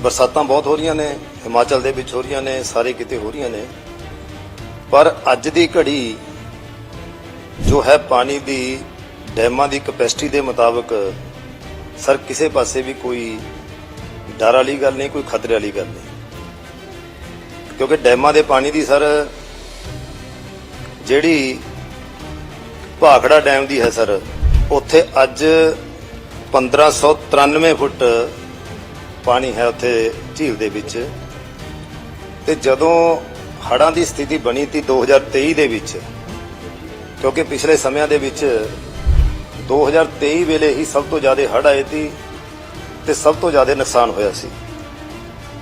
ਬਰਸਾਤਾਂ ਬਹੁਤ ਹੋ ਰਹੀਆਂ ਨੇ, ਹਿਮਾਚਲ ਦੇ ਵਿੱਚ ਹੋ ਰਹੀਆਂ ਨੇ, ਸਾਰੇ ਕਿਤੇ ਹੋ ਰਹੀਆਂ ਨੇ। ਪਰ ਅੱਜ ਦੀ ਘੜੀ ਜੋ ਹੈ ਪਾਣੀ ਦੀ, ਡੈਮਾਂ ਦੀ ਕਪੈਸਿਟੀ ਦੇ ਮੁਤਾਬਕ, ਸਰ ਕਿਸੇ ਪਾਸੇ ਵੀ ਕੋਈ ਡਰ ਵਾਲੀ ਗੱਲ ਨਹੀਂ, ਕੋਈ ਖਤਰੇ ਵਾਲੀ ਗੱਲ ਨਹੀਂ। ਕਿਉਂਕਿ ਡੈਮਾਂ ਦੇ ਪਾਣੀ ਦੀ ਸਰ ਜਿਹੜੀ ਭਾਖੜਾ ਡੈਮ ਦੀ ਹੈ ਸਰ ਉੱਥੇ ਅੱਜ 1593 ਫੁੱਟ ਪਾਣੀ ਹੈ ਉੱਥੇ ਝੀਲ ਦੇ ਵਿੱਚ। ਤੇ ਜਦੋਂ ਹੜ੍ਹਾਂ ਦੀ ਸਥਿਤੀ ਬਣੀ ਤੀ 2023 ਦੇ ਵਿੱਚ, ਕਿਉਂਕਿ ਪਿਛਲੇ ਸਮਿਆਂ ਦੇ ਵਿੱਚ 2023 ਵੇਲੇ ਹੀ ਸਭ ਤੋਂ ਜ਼ਿਆਦਾ ਹੜ੍ਹ ਆਏ ਸੀ ਤੇ ਸਭ ਤੋਂ ਜ਼ਿਆਦਾ ਨੁਕਸਾਨ ਹੋਇਆ ਸੀ।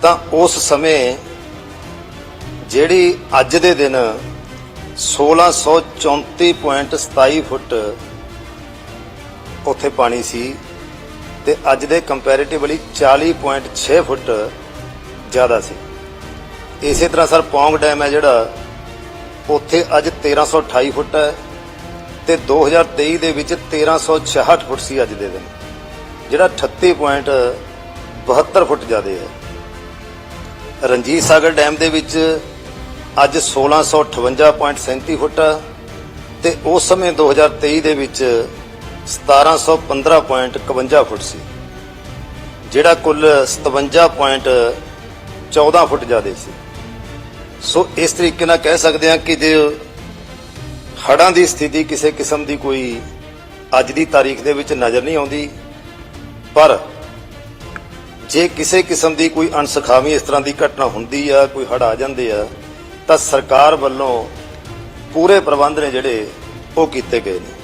ਤਾਂ ਉਸ ਸਮੇਂ ਜਿਹੜੀ ਅੱਜ ਦੇ ਦਿਨ 1634.27 ਫੁੱਟ ਉੱਥੇ ਪਾਣੀ ਸੀ ਤੇ ਅੱਜ ਦੇ ਕੰਪੈਰੀਟਿਵਲੀ 40.6 ਫੁੱਟ ਜ਼ਿਆਦਾ ਸੀ। ਇਸੇ ਤਰ੍ਹਾਂ ਸਰ, ਪੌਂਗ ਡੈਮ ਹੈ ਜਿਹੜਾ, ਉੱਥੇ ਅੱਜ 1328 ਫੁੱਟ ਹੈ ਤੇ 2023 ਦੇ ਵਿੱਚ 1366 ਫੁੱਟ ਸੀ ਅੱਜ ਦੇ ਦਿਨ, ਜਿਹੜਾ 38.72 ਫੁੱਟ ਜ਼ਿਆਦਾ ਹੈ। ਰਣਜੀਤ ਸਾਗਰ ਡੈਮ ਦੇ ਵਿੱਚ ਅੱਜ 1658.37 ਫੁੱਟ ਹੈ ਤੇ ਉਸ ਸਮੇਂ 2023 ਦੇ ਵਿੱਚ 1715.51 ਫੁੱਟ ਸੀ, ਜਿਹੜਾ ਕੁੱਲ 57.14 ਫੁੱਟ ਜ਼ਿਆਦਾ ਸੀ। ਸੋ ਇਸ ਤਰੀਕੇ ਨਾਲ ਕਹਿ ਸਕਦੇ ਹਾਂ ਕਿ ਜੇ ਹੜ੍ਹਾਂ ਦੀ ਸਥਿਤੀ ਕਿਸੇ ਕਿਸਮ ਦੀ ਕੋਈ ਅੱਜ ਦੀ ਤਾਰੀਖ ਦੇ ਵਿੱਚ ਨਜ਼ਰ ਨਹੀਂ ਆਉਂਦੀ, ਪਰ ਜੇ ਕਿਸੇ ਕਿਸਮ ਦੀ ਕੋਈ ਅਣਸਖਾਵੀ ਇਸ ਤਰ੍ਹਾਂ ਦੀ ਘਟਨਾ ਹੁੰਦੀ ਆ, ਕੋਈ ਹੜ੍ਹ ਆ ਜਾਂਦੇ ਆ ਤਾਂ ਸਰਕਾਰ ਵੱਲੋਂ ਪੂਰੇ ਪ੍ਰਬੰਧ ਨੇ ਜਿਹੜੇ ਉਹ ਕੀਤੇ ਗਏ ਨੇ।